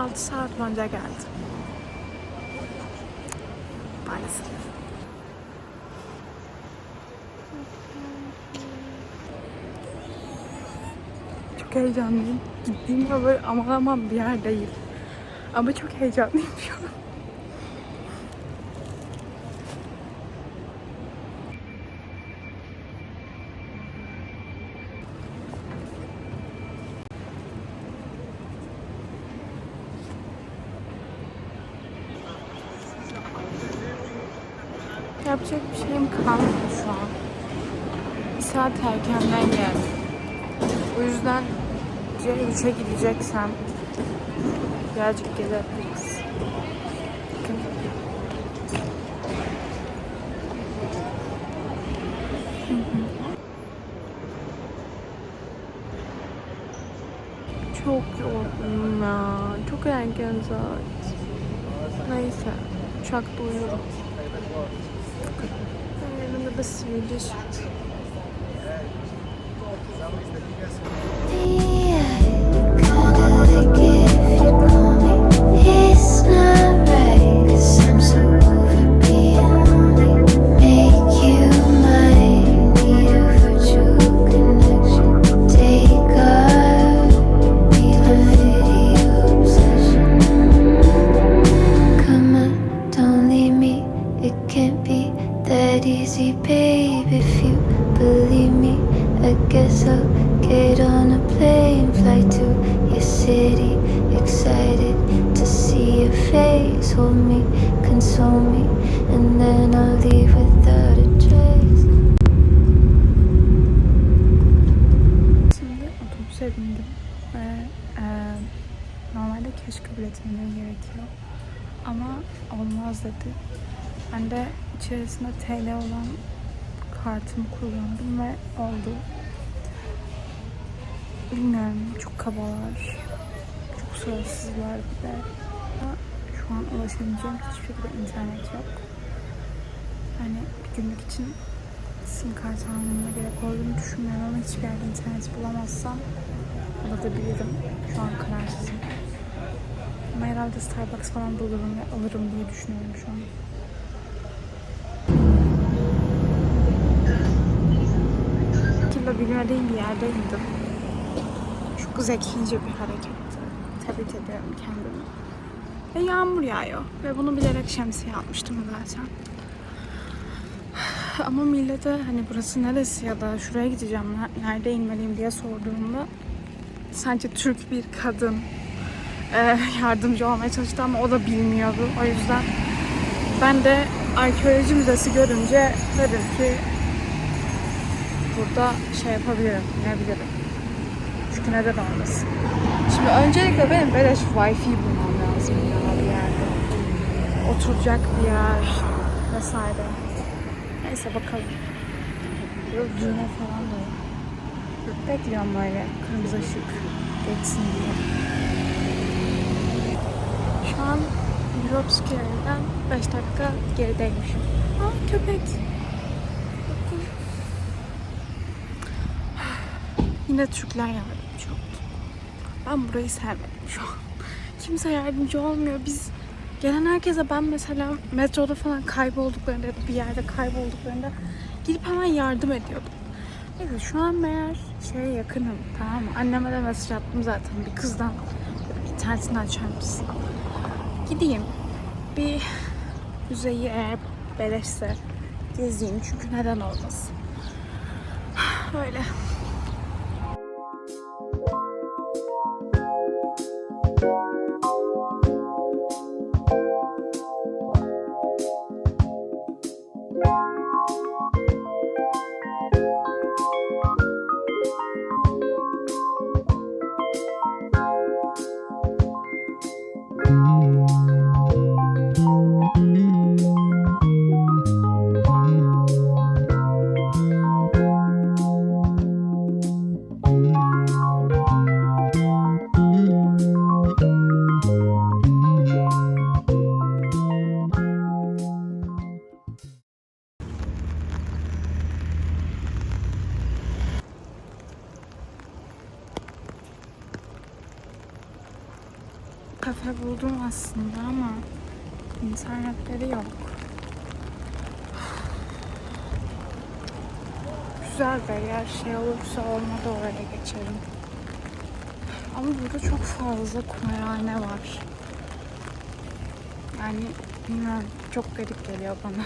6 saat önce geldim. Maalesef. Çok heyecanlıyım. Gittiğim yer böyle aman aman bir yer değil. Ama çok heyecanlıyım şu an. Yapacak bir şeyim kalmadı şu an. Bir saat erkenden geldim. O yüzden C3'e gideceksem birazcık gelebiliriz. Bakın. Çok yorgunum ya. Çok erken saat. Neyse. Uçakta uyurum. Наверное, надо съедешь. Gerekiyor. Ama olmaz dedi. Ben de içerisinde TL olan kartımı kullandım ve oldu. Bilmiyorum çok kabalar. Çok suratsızlar bir de. Şu an ulaşabileceğim hiçbir şekilde internet yok. Yani bir günlük için sim kart almama gerek olduğunu düşünmüyorum ama hiçbir yerde internet bulamazsam alabilirim. Şu an kararsızım. Ama herhalde Starbucks falan bulurum ve alırım diye düşünüyorum şu an. Kilo bilmediğim bir yerde indim. Çok zekice bir hareketti. Tebrik ediyorum kendimi. Ve yağmur yağıyor. Ve bunu bilerek şemsiye almıştım zaten. Ama millete hani burası neresi ya da şuraya gideceğim, ne- nerede inmeliyim diye sorduğumda sadece Türk bir kadın e, yardımcı olmaya çalıştı ama o da bilmiyordu. O yüzden ben de arkeoloji müzesi görünce dedim ki burada şey yapabilirim, inebilirim. Çünkü neden olmasın. Şimdi öncelikle benim beleş wifi bulmam lazım ya bir yerde. Oturacak bir yer vesaire. Neyse bakalım. Böyle düğme falan da. Bekliyorum böyle kırmızı ışık geçsin diye. Şu an Europscare'den 5 dakika gerideymişim. Aa köpek. Yine Türkler yardımcı oldu. Ben burayı sevmedim şu an. Kimse yardımcı olmuyor. Biz gelen herkese ben mesela metroda falan kaybolduklarında ya da bir yerde kaybolduklarında gidip hemen yardım ediyordum. Neyse şu an meğer şeye yakınım tamam mı? Anneme de mesaj attım zaten bir kızdan. İnternetini açar mısın? Gideyim. Bir müzeyi eğer beleşse gezeyim çünkü neden olmasın. Öyle. Eğer şey olursa olmadı oraya geçerim. Ama burada çok fazla kumarhane var. Yani bilmiyorum çok garip geliyor bana.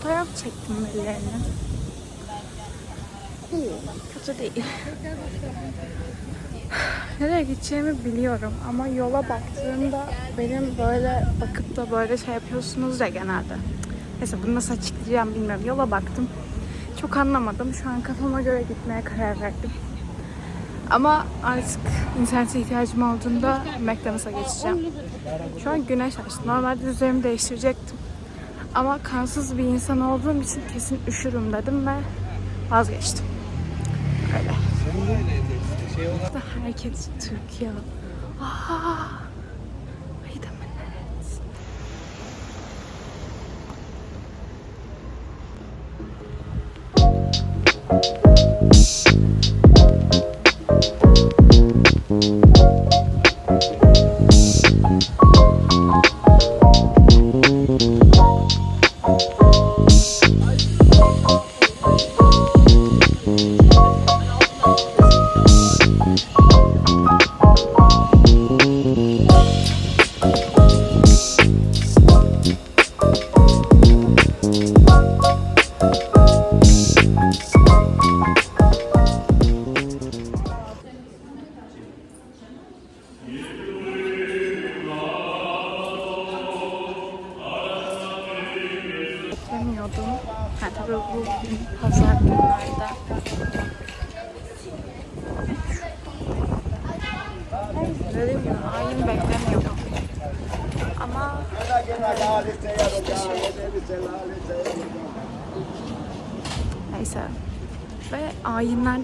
Fotoğraf çektim birilerine. Kötü değil. Nereye gideceğimi biliyorum ama yola baktığımda benim böyle bakıp da böyle şey yapıyorsunuz ya genelde. Neyse bunu nasıl açıklayacağım bilmiyorum. Yola baktım. Çok anlamadım. Şu an kafama göre gitmeye karar verdim. Ama artık internete ihtiyacım olduğunda McDonald's'a geçeceğim. Şu an güneş açtı. Normalde üzerimi değiştirecektim. Ama kansız bir insan olduğum için kesin üşürüm dedim ve vazgeçtim. Burada herkes Türk ya. Aa, wait a minute. Beklemiyordum.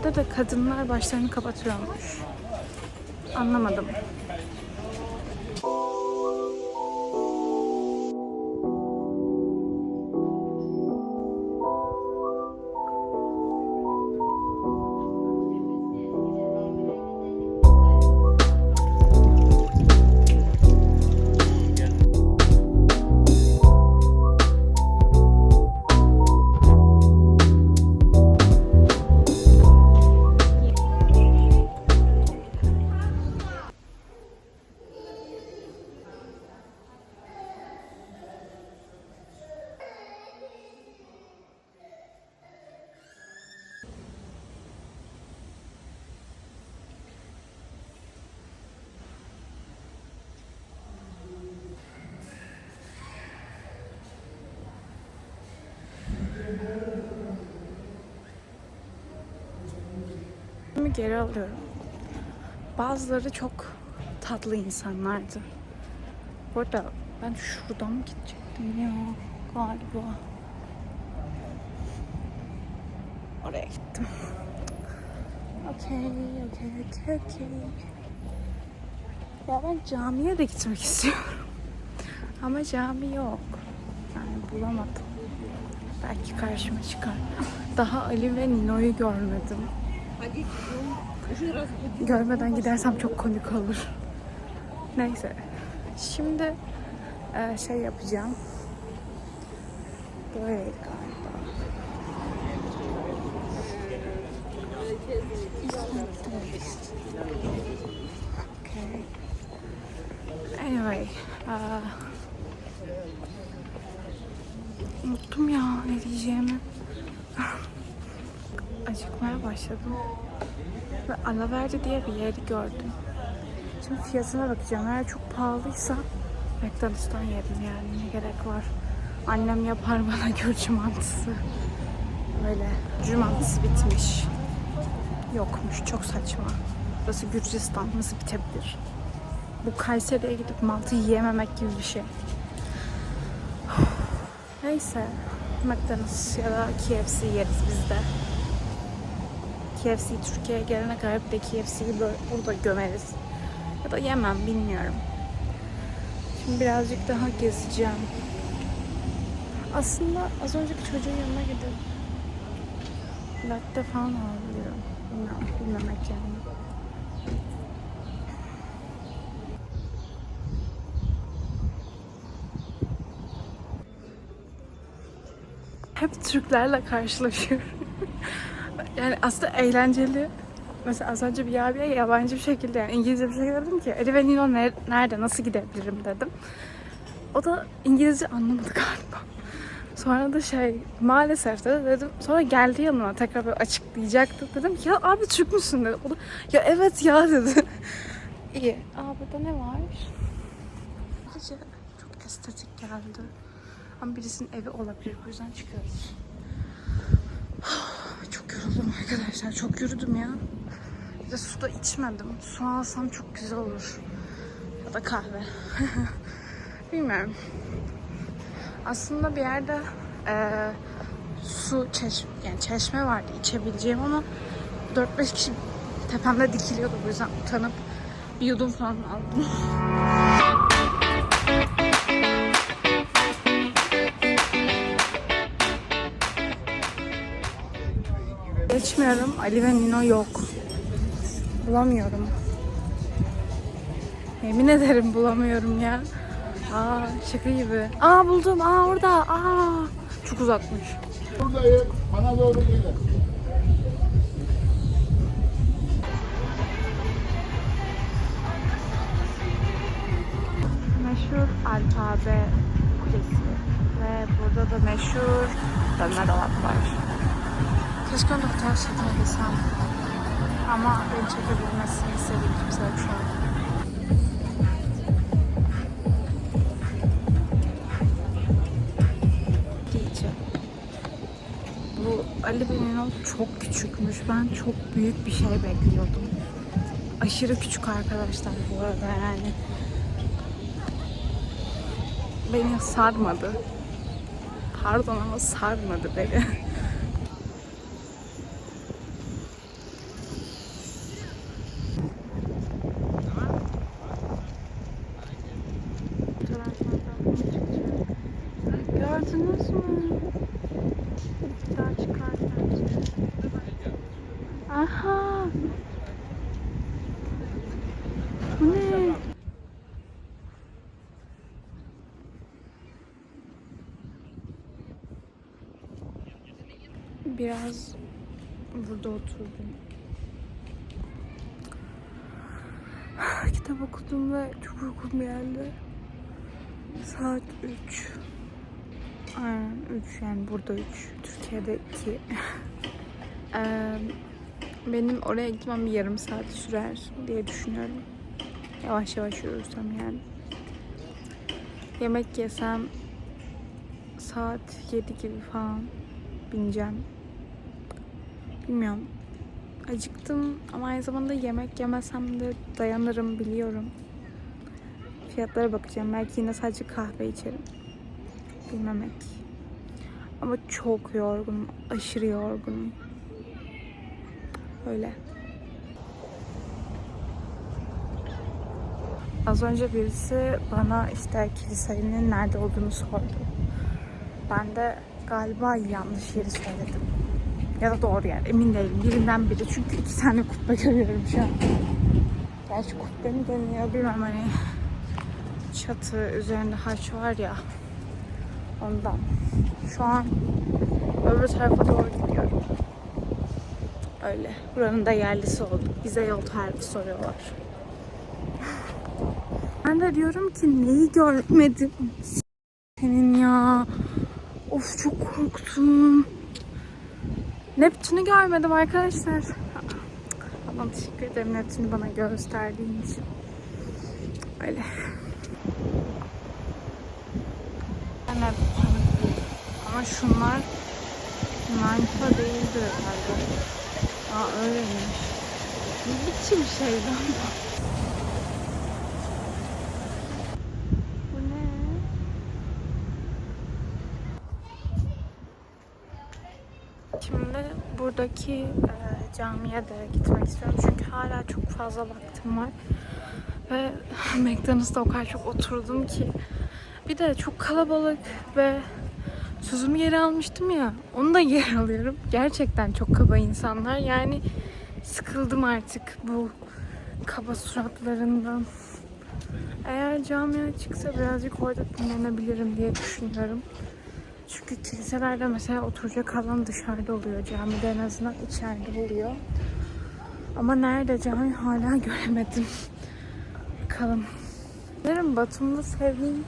Ayinlerde de kadınlar başlarını kapatıyormuş. Anlamadım. Mi geri alıyorum. Bazıları çok tatlı insanlardı. Bu arada ben şuradan mı gidecektim ya galiba. Oraya gittim. Okey, okey, okey, okey. Ya ben camiye de gitmek istiyorum. Ama cami yok. Yani bulamadım. Belki karşıma çıkar. Daha Ali ve Nino'yu görmedim. Görmeden gidersem çok komik olur. Neyse. Şimdi e, şey yapacağım. Böyle galiba. Okay. Anyway. aa, unuttum ya ne diyeceğimi. Acıkmaya başladım. Ve Alaverdi diye bir yeri gördüm. Şimdi fiyatına bakacağım. Eğer çok pahalıysa McDonald's'tan yerim yani. Ne gerek var. Annem yapar bana Gürcü mantısı. Böyle. Mantısı bitmiş. Yokmuş. Çok saçma. Burası Gürcistan. Nasıl bitebilir? Bu Kayseri'ye gidip mantı yiyememek gibi bir şey. Neyse. McDonald's ya da KFC yeriz biz de. KFC Türkiye'ye gelene kadar bir de KFC'yi burada gömeriz. Ya da yemem bilmiyorum. Şimdi birazcık daha gezeceğim. Aslında az önceki çocuğun yanına gidip latte falan alabilirim. Bilmiyorum, bilmemek yani. Hep Türklerle karşılaşıyorum. Yani aslında eğlenceli. Mesela az önce bir abiye yabancı bir şekilde yani İngilizce bir şekilde dedim ki Ali ve Nino ner- nerede nasıl gidebilirim dedim. O da İngilizce anlamadı galiba. Sonra da şey maalesef de dedim. Sonra geldi yanıma tekrar böyle açıklayacaktı. Dedim ya abi Türk müsün dedi. O da ya evet ya dedi. İyi. Aa burada ne var? Sadece çok estetik geldi. Ama birisinin evi olabilir. Bu yüzden çıkıyoruz. Yoruldum arkadaşlar. Çok yürüdüm ya. Bir de su da içmedim. Su alsam çok güzel olur. Ya da kahve. Bilmiyorum. Aslında bir yerde eee, su çeşme, yani çeşme vardı içebileceğim ama 4-5 kişi tepemde dikiliyordu bu yüzden utanıp bir yudum falan aldım. Geçmiyorum. Ali ve Nino yok. Bulamıyorum. Yemin ederim bulamıyorum ya. Aa şaka gibi. Aa buldum. Aa orada. Aa çok uzakmış. Buradayım. Bana doğru gelin. Meşhur alfabe kulesi ve burada da meşhur dönme dolap var. Keşke onu çekebilsem. Ama beni çekebilmesini istediğim kimse yok şu an. Bu Ali Benino çok küçükmüş. Ben çok büyük bir şey bekliyordum. Aşırı küçük arkadaşlar bu arada yani beni sarmadı. Pardon ama sarmadı beni. Gördünüz mü? Bir daha çıkarken. Aha! Bu ne? Biraz burada oturdum. Kitap okudum ve çok uykum geldi. Saat 3. Aynen 3 yani burada 3. Türkiye'de 2. Eee, benim oraya gitmem bir yarım saat sürer diye düşünüyorum. Yavaş yavaş yürürsem yani. Yemek yesem saat 7 gibi falan bineceğim. Bilmiyorum. Acıktım ama aynı zamanda yemek yemesem de dayanırım biliyorum. Fiyatlara bakacağım. Belki yine sadece kahve içerim. Bilmemek. Ama çok yorgunum. Aşırı yorgunum. Öyle. Az önce birisi bana işte kilisenin nerede olduğunu sordu. Ben de galiba yanlış yeri söyledim. Ya da doğru yer emin değilim. Birinden biri çünkü iki tane kubbe görüyorum şu an. Gerçi kubbe mi deniyor bilmem hani. Çatı üzerinde haç var ya. Ondan. Şu an öbür tarafa doğru gidiyorum. Öyle. Buranın da yerlisi olduk. Bize yol tarifi soruyorlar. Ben de diyorum ki neyi görmedim? Senin ya. Of çok korktum. Neptün'ü görmedim arkadaşlar. Allah'ım teşekkür ederim Neptün'ü bana gösterdiğin için. Öyle. Neptün. Ama şunlar manita değildi herhalde. Aa öyleymiş. Ne biçim şey lan bu? Bu ne? Şimdi buradaki e, camiye de gitmek istiyorum çünkü hala çok fazla vaktim var. Ve McDonald's'ta o kadar çok oturdum ki. Bir de çok kalabalık ve sözümü geri almıştım ya. Onu da geri alıyorum. Gerçekten çok kaba insanlar. Yani sıkıldım artık bu kaba suratlarından. Eğer cami açıksa birazcık orada dinlenebilirim diye düşünüyorum. Çünkü kiliselerde mesela oturacak alan dışarıda oluyor. Camide en azından içeride oluyor. Ama nerede cami hala göremedim. Bakalım. Sanırım Batum'da sevdiğim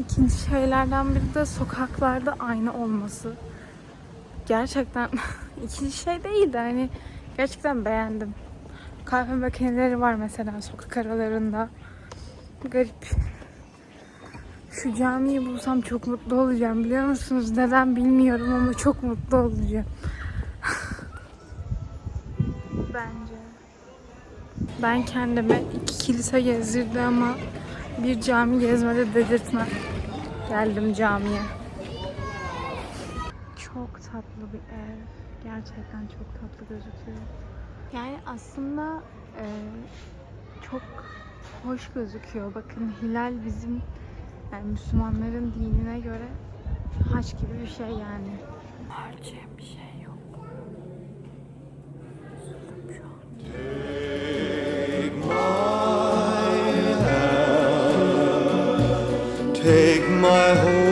ikinci şeylerden biri de sokaklarda ayna olması. Gerçekten ikinci şey değil de hani gerçekten beğendim. Kahve makineleri var mesela sokak aralarında. Garip. Şu camiyi bulsam çok mutlu olacağım biliyor musunuz? Neden bilmiyorum ama çok mutlu olacağım. Bence. Ben kendime iki kilise gezdirdi ama bir cami gezmede dedirtmem. Geldim camiye. Çok tatlı bir ev. Gerçekten çok tatlı gözüküyor. Yani aslında e, çok hoş gözüküyor. Bakın hilal bizim yani Müslümanların dinine göre haç gibi bir şey yani. Harcayan bir şey yok. Üzüldüm şu an. Take my life